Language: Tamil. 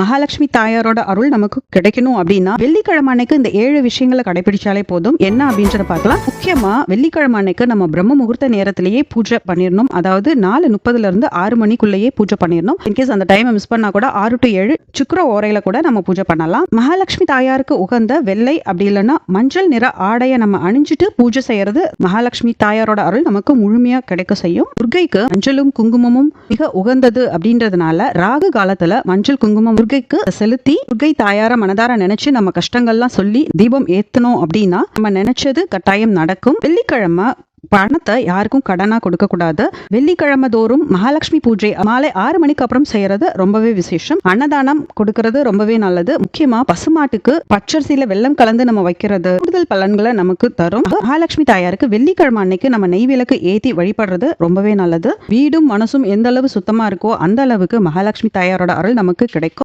மகாலட்சுமி தாயாரோட அருள் நமக்கு கிடைக்கணும் அப்படின்னா வெள்ளிக்கிழமை அன்னைக்கு இந்த ஏழு விஷயங்களை கடைபிடிச்சாலே போதும். என்ன அப்படின்றத பார்க்கலாம். முக்கியமா வெள்ளிக்கிழமை அன்னைக்கு நம்ம பிரம்ம முகூர்த்த நேரத்திலேயே பூஜை பண்ணிடணும். அதாவது நாலு முப்பதுல இருந்து ஆறு மணிக்குள்ளேயே பூஜை பண்ணிடணும். இன்கேஸ் அந்த டைமை மிஸ் பண்ணா கூட ஆறு டு ஏழு சுக்கர ஓரையில கூட நம்ம பூஜை பண்ணலாம். மகாலட்சுமி தாயாருக்கு உகந்த வெள்ளை அப்படி இல்லைன்னா மஞ்சள் நிற ஆடையை நம்ம அணிஞ்சிட்டு பூஜை செய்யறது மகாலட்சுமி தாயாரோட அருள் நமக்கு முழுமையா கிடைக்க செய்யும். துர்கைக்கு மஞ்சளும் குங்குமமும் மிக உகந்தது அப்படின்றதுனால ராகு காலத்துல மஞ்சள் குங்குமம் துர்கைக்கு செலுத்தி துர்கை தாயார மனதார நினைச்சு நம்ம கஷ்டங்கள்லாம் சொல்லி தீபம் ஏத்தணும் அப்படின்னா நம்ம நினைச்சது கட்டாயம் நடக்கும். வெள்ளிக்கிழமை பணத்தை யாருக்கும் கடனா கொடுக்க கூடாது. வெள்ளிக்கிழமை தோறும் மகாலட்சுமி பூஜை மாலை ஆறு மணிக்கு அப்புறம் செய்யறது ரொம்பவே விசேஷம். அன்னதானம் கொடுக்கறது ரொம்பவே நல்லது. முக்கியமா பசுமாட்டுக்கு பச்சரிசியில வெள்ளம் கலந்து நம்ம வைக்கிறது கூடுதல் பலன்களை நமக்கு தரும். மகாலட்சுமி தாயாருக்கு வெள்ளிக்கிழமை அன்னைக்கு நம்ம நெய் விளக்கு ஏத்தி வழிபடுறது ரொம்பவே நல்லது. வீடும் மனசும் எந்த அளவு சுத்தமா இருக்கோ அந்த அளவுக்கு மகாலட்சுமி தாயாரோட அருள் நமக்கு கிடைக்கும்.